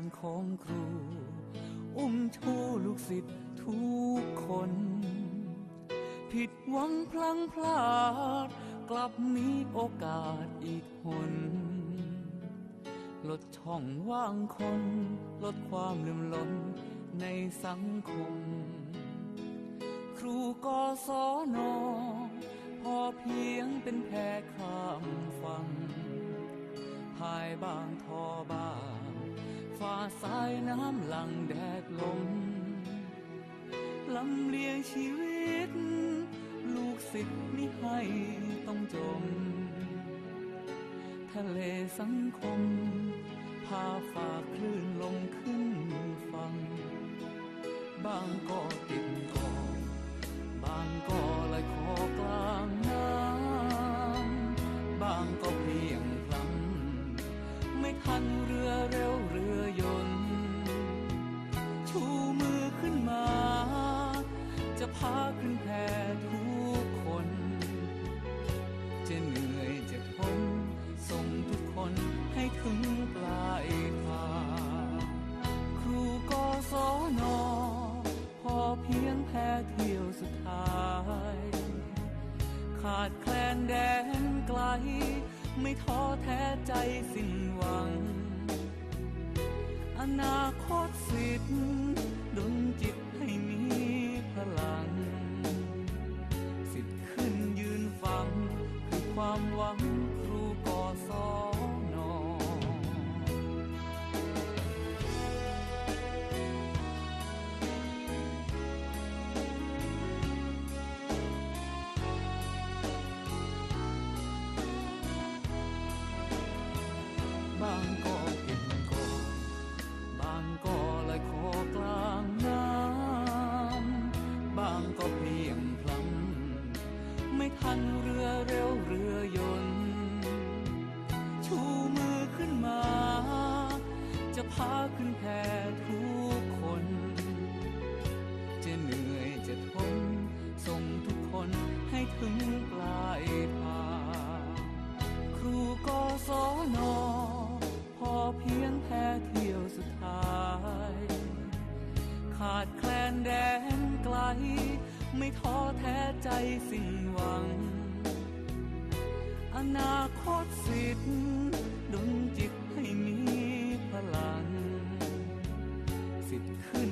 านของครู อุ้มชูลูกศิษย์ทุกคน ผิดหวังพลังพลาด กลับมีโอกาสอีกหน ลดช่องว่างคน ลดความลืมล้นในสังคม ครูกศนพอเพียงเป็นแพข้ามฟังพายบางทอบาง ฝ่าสายน้ำหลังแดดลมลำเลียงชีวิต ลูกศิษย์มิให้ต้องจม ทะเลสังคม พาฝ่าคลื่นลมขึ้นฟัง บางก็ติดเกาะบางก็ลอยคอกลางน้ำบางก็เพียงพลันไม่ทันเรือเร็ว พาขึ้นแพทุกคน จะเหนื่อยจะทนส่งทุกคนให้ถึงปลายทางครูกศนพอเพียงแพ้เที่ยวสุดท้าย ขาดแคลนแดนไกล ไม่ท้อแท้ใจสิ้นหวัง อนาคตสิทธิ์ดลจิต ความหวังครูก่อสอน ไม่ท้อแท้ใจสิ้นหวัง อนาคตสิทธิ์ดลจิตให้มีพลัง สิทธิ์ขึ้น